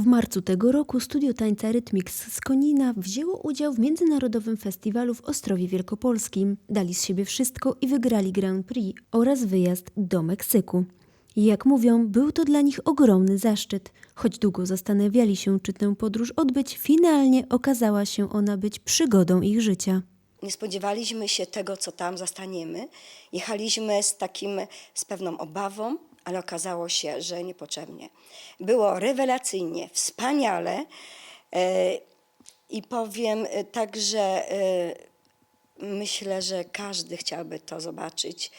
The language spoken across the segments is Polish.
W marcu tego roku studio tańca Rytmix z Konina wzięło udział w międzynarodowym festiwalu w Ostrowie Wielkopolskim. Dali z siebie wszystko i wygrali Grand Prix oraz wyjazd do Meksyku. Jak mówią, był to dla nich ogromny zaszczyt. Choć długo zastanawiali się, czy tę podróż odbyć, finalnie okazała się ona być przygodą ich życia. Nie spodziewaliśmy się tego, co tam zastaniemy. Jechaliśmy z takim, z pewną obawą, ale okazało się, że niepotrzebnie. Było rewelacyjnie, wspaniale e, i powiem e, także, e, myślę, że każdy chciałby to zobaczyć,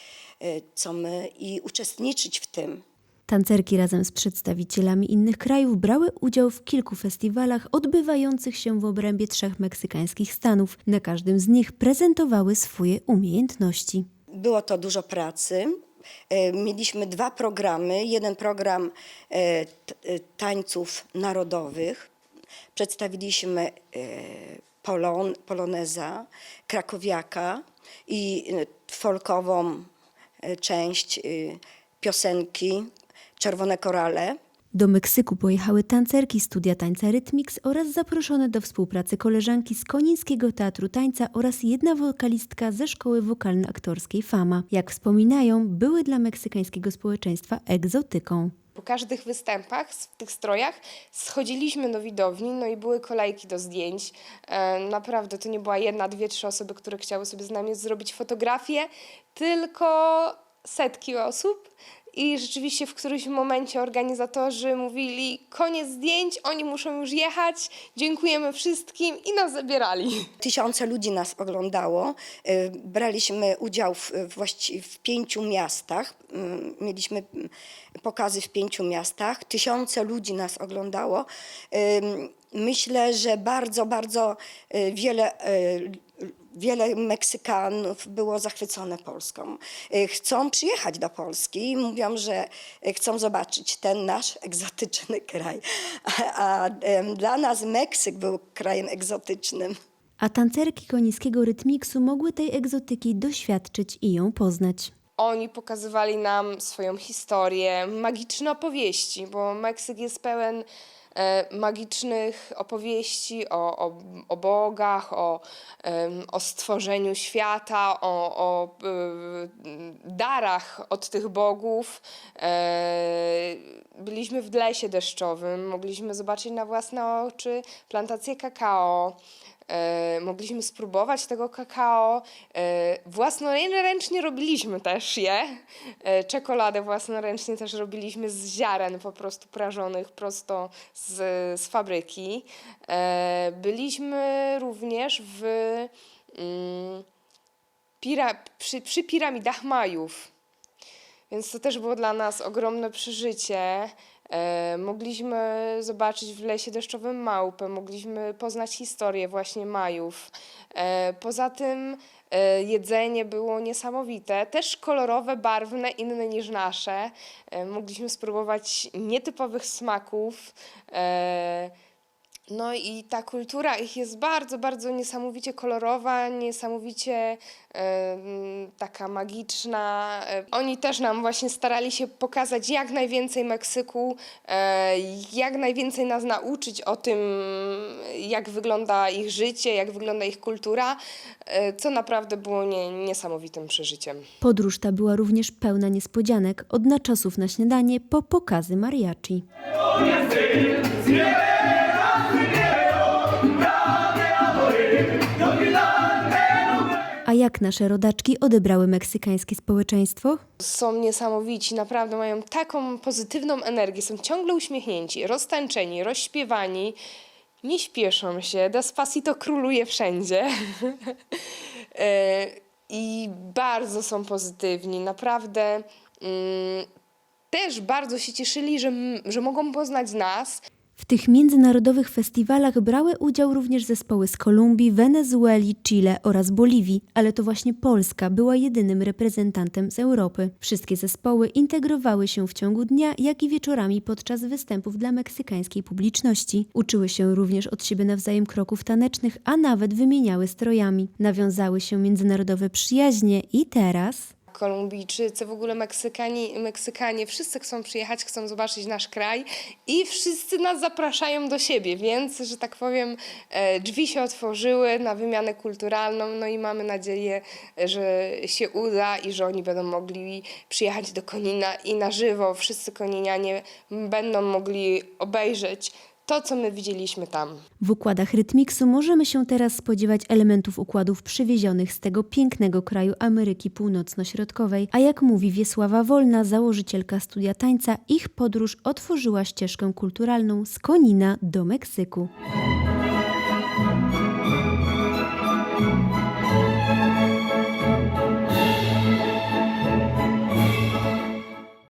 co my i uczestniczyć w tym. Tancerki razem z przedstawicielami innych krajów brały udział w kilku festiwalach odbywających się w obrębie trzech meksykańskich stanów. Na każdym z nich prezentowały swoje umiejętności. Było to dużo pracy. E, Mieliśmy dwa programy. Jeden program e, e, tańców narodowych. Przedstawiliśmy polon, poloneza, krakowiaka i folkową część piosenki Czerwone Korale. Do Meksyku pojechały tancerki studia tańca Rytmix oraz zaproszone do współpracy koleżanki z Konińskiego Teatru Tańca oraz jedna wokalistka ze szkoły wokalno-aktorskiej Fama. Jak wspominają, były dla meksykańskiego społeczeństwa egzotyką. Po każdych występach w tych strojach schodziliśmy do widowni, no i były kolejki do zdjęć. E, Naprawdę to nie była jedna, dwie, trzy osoby, które chciały sobie z nami zrobić fotografię, tylko setki osób. I rzeczywiście w którymś momencie organizatorzy mówili: koniec zdjęć, oni muszą już jechać, dziękujemy wszystkim i nas zabierali. Tysiące ludzi nas oglądało. Y, Braliśmy udział w, właści- w pięciu miastach. Mm, Mieliśmy mm, pokazy w pięciu miastach. Tysiące ludzi nas oglądało. Myślę, że bardzo, bardzo y, wiele, y, wiele Meksykanów było zachwycone Polską. Y, Chcą przyjechać do Polski i mówią, że y, chcą zobaczyć ten nasz egzotyczny kraj. A, dla nas Meksyk był krajem egzotycznym. A tancerki konińskiego Rytmiksu mogły tej egzotyki doświadczyć i ją poznać. Oni pokazywali nam swoją historię, magiczne opowieści, bo Meksyk jest pełen e, magicznych opowieści o, o, o bogach, o, o stworzeniu świata, o, o y, darach od tych bogów. E, byliśmy w lesie deszczowym, mogliśmy zobaczyć na własne oczy plantację kakao. E, mogliśmy spróbować tego kakao. E, własnoręcznie robiliśmy też je. E, czekoladę własnoręcznie też robiliśmy z ziaren po prostu prażonych prosto z, z fabryki. Byliśmy również w, mm, pira, przy, przy piramidach Majów. Więc to też było dla nas ogromne przeżycie. E, mogliśmy zobaczyć w lesie deszczowym małpę, mogliśmy poznać historię właśnie Majów. E, poza tym e, jedzenie było niesamowite, też kolorowe, barwne, inne niż nasze. Mogliśmy spróbować nietypowych smaków. No i ta kultura ich jest bardzo, bardzo niesamowicie kolorowa, niesamowicie m, taka magiczna. E, Oni też nam właśnie starali się pokazać jak najwięcej Meksyku, e, jak najwięcej nas nauczyć o tym, jak wygląda ich życie, jak wygląda ich kultura, e, co naprawdę było nie, niesamowitym przeżyciem. Podróż ta była również pełna niespodzianek, od naczosów na śniadanie po pokazy mariachi. Jak nasze rodaczki odebrały meksykańskie społeczeństwo? są niesamowici, naprawdę mają taką pozytywną energię, są ciągle uśmiechnięci, roztańczeni, rozśpiewani, nie śpieszą się, Despacito króluje wszędzie. E, I bardzo są pozytywni, naprawdę mm, też bardzo się cieszyli, że, że mogą poznać nas, W tych międzynarodowych festiwalach brały udział również zespoły z Kolumbii, Wenezueli, Chile oraz Boliwii, ale to właśnie Polska była jedynym reprezentantem z Europy. Wszystkie zespoły integrowały się w ciągu dnia, jak i wieczorami podczas występów dla meksykańskiej publiczności. Uczyły się również od siebie nawzajem kroków tanecznych, a nawet wymieniały strojami. Nawiązały się międzynarodowe przyjaźnie i teraz... Kolumbijczycy, w ogóle Meksykanie, Meksykanie, wszyscy chcą przyjechać, chcą zobaczyć nasz kraj i wszyscy nas zapraszają do siebie, więc, że tak powiem, e, drzwi się otworzyły na wymianę kulturalną, no i mamy nadzieję, że się uda i że oni będą mogli przyjechać do Konina i na żywo wszyscy koninianie będą mogli obejrzeć to, co my widzieliśmy tam. W układach rytmiksu możemy się teraz spodziewać elementów układów przywiezionych z tego pięknego kraju Ameryki Północno-Środkowej, a jak mówi Wiesława Wolna, założycielka studia tańca, ich podróż otworzyła ścieżkę kulturalną z Konina do Meksyku.